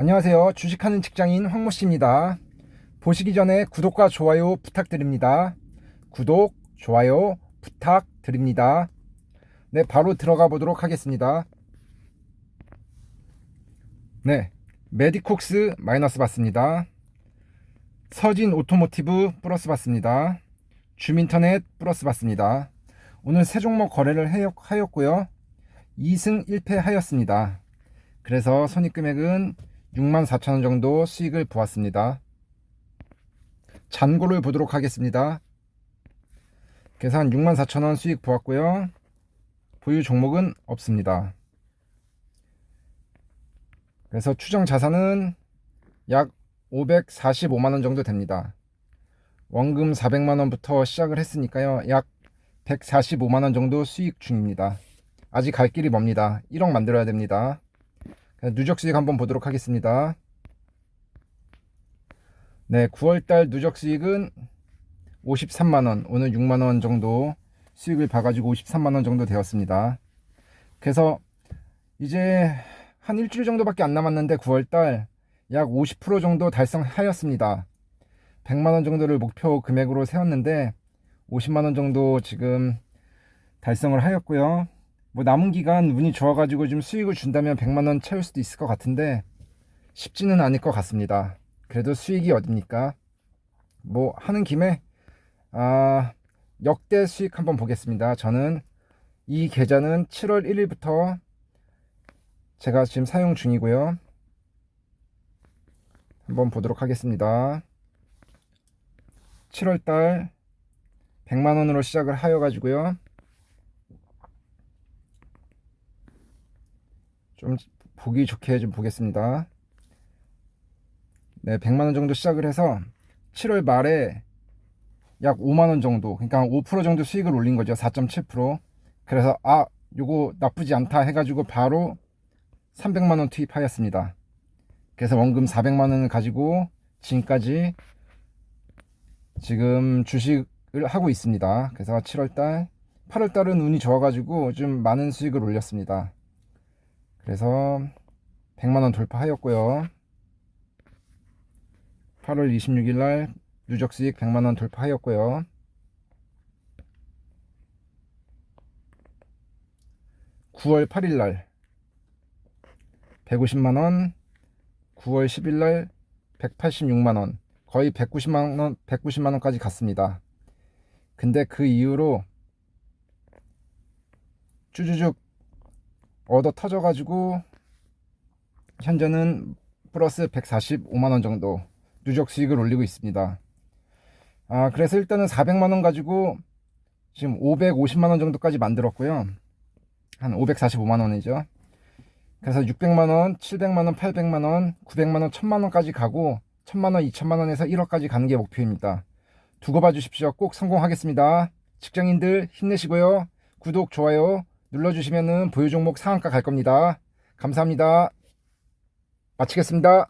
안녕하세요. 주식하는 직장인 황모 씨입니다. 보시기 전에 구독과 좋아요 부탁드립니다. 구독, 좋아요 부탁드립니다. 네, 바로 들어가 보도록 하겠습니다. 네, 메디콕스 마이너스 받습니다. 서진 오토모티브 플러스 받습니다. 주민터넷 플러스 받습니다. 오늘 세 종목 거래를 하였- 하였고요. 2승 1패 하였습니다. 그래서 손익금액은 64,000원 정도 수익을 보았습니다. 잔고를 보도록 하겠습니다. 계산 64,000원 수익 보았고요. 보유 종목은 없습니다. 그래서 추정 자산은 약 545만 원 정도 됩니다. 원금 400만 원부터 시작을 했으니까요. 약 145만 원 정도 수익 중입니다. 아직 갈 길이 멉니다. 1억 만들어야 됩니다. 누적 수익 한번 보도록 하겠습니다. 네, 9월달 누적 수익은 53만원, 오늘 6만원 정도 수익을 봐가지고 53만원 정도 되었습니다. 그래서 이제 한 일주일 정도밖에 안 남았는데 9월달 약 50% 정도 달성하였습니다. 100만원 정도를 목표 금액으로 세웠는데 50만원 정도 지금 달성을 하였고요. 뭐 남은 기간 운이 좋아가지고 좀 수익을 준다면 100만 원 채울 수도 있을 것 같은데 쉽지는 않을 것 같습니다. 그래도 수익이 어딥니까? 뭐 하는 김에 아, 역대 수익 한번 보겠습니다. 저는 이 계좌는 7월 1일부터 제가 지금 사용 중이고요. 한번 보도록 하겠습니다. 7월달 100만원으로 시작을 하여 가지고요. 좀 보기 좋게 좀 보겠습니다. 네, 100만 원 정도 시작을 해서 7월 말에 약 5만 원 정도, 그러니까 5% 정도 수익을 올린 거죠. 4.7%. 그래서, 아, 요거 나쁘지 않다 해가지고 바로 300만 원 투입하였습니다. 그래서 원금 400만 원을 가지고 지금까지 지금 주식을 하고 있습니다. 그래서 7월달, 8월달은 운이 좋아가지고 좀 많은 수익을 올렸습니다. 그래서 100만원 돌파하였고요. 8월 26일 날 누적 수익 100만원 돌파하였고요. (9월 8일 날) 150만원 9월 10일 날 186만원 거의 190만원 190만원까지 갔습니다 근데 그 이후로 쭈쭈쭉 얻어 터져가지고 현재는 플러스 145만원 정도 누적 수익을 올리고 있습니다. 아, 그래서 일단은 400만원 가지고 지금 550만원 정도까지 만들었고요. 한 545만원이죠. 그래서 600만원, 700만원, 800만원, 900만원, 1000만원까지 가고 1000만원, 2000만원에서 1억까지 가는 게 목표입니다. 두고 봐주십시오. 꼭 성공하겠습니다. 직장인들 힘내시고요. 구독, 좋아요 눌러주시면은 보유 종목 상한가 갈 겁니다. 감사합니다. 마치겠습니다.